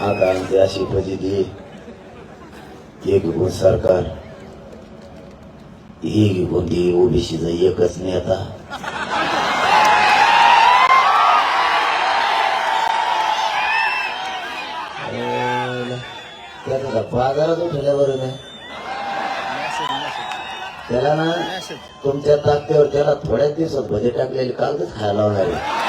आमची अशी फजिती एक गुण सरकार. ही कोणती ओबीसीचा एकच नेता. त्याचा बाजारात उठल्यावर नाही त्याला ना तुमच्या ताकदीवर त्याला थोड्याच दिवसात भजे टाकलेले कागदच खायला लावणार आहे.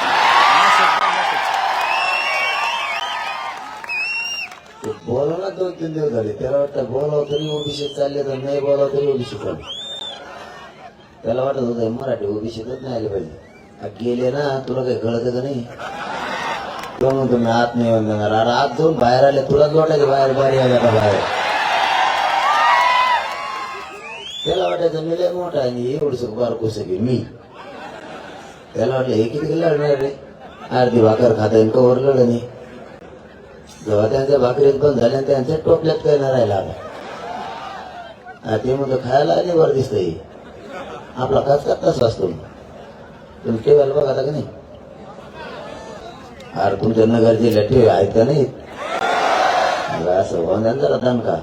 ते ना दोन तीन दिवस झाले. त्याला वाटतं बोलावं तरी ओबीसी चालले तर नाही बोलावं तरी ओबीसी चालले. त्याला वाटत होतं मराठी ओबीसीतच नाही आले पाहिजे. गेले ना तुला काही कळत का नाही? तो म्हणतो मी आत नाही येऊन देणार. अरे आत जाऊन बाहेर आले तुला वाटायचं बाहेर बाहेर आल्या का बाहेर? त्याला वाटायचं मी लय मोठा आहे आणि एवढस बारकोस की मी. त्याला वाटलं हे किती लढणार रे? अर्धी भाकर खाता येईल कवर लढ नाही जेव्हा त्यांच्या भाकरीत बंद झाल्या त्यांच्या टोपल्यात काय राहिला आता. ते म्हणतो खायला आले बरं दिसतंय. आपला काच तसा असतो? तुम्ही टेवायला बघा का नाही. अरे तुमच्या नगर जिल्ह्यात ठेव आहेत का नाही असं होणार जरा दणका.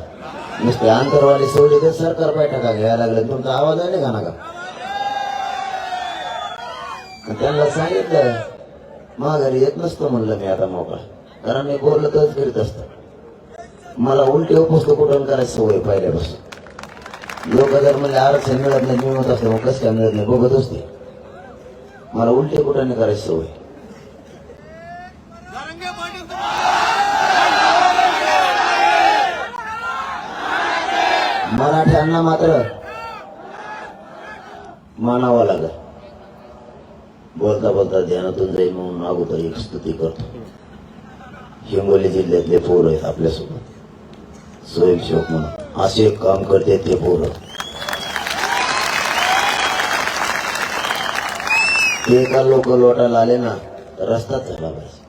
नुसते अंतरवाली सोडली तर सरकार पाय टाका घ्यायला लागले. तुमचा आवाज आहे का नका? त्यांना सांगितलं माघारी येत नसतो म्हणलं मी आता मोकळा. कारण मी बोलतच फिरत करीत मला उलटी उपस्त कुठून करायची सवय पहिल्यापासून? लोक जर म्हणजे आरक्षण मिळत नाही मिळत म्हणत असतो मग कसं काय मिळत नाही? बघत असते. मला उलटी कुठं करायची सवय मराठ्यांना मात्र मानावा लागल. बोलता बोलता ध्यानातून जाईल म्हणून अगोदर एक स्तुती करतो. हिंगोली जिल्ह्यातले पोर आहेत आपल्यासोबत. स्वयंसेवक म्हणून. असे एक काम करते ते पोर. ते का लोक लोटायला आले ना तर रस्ताच झाला पाहिजे.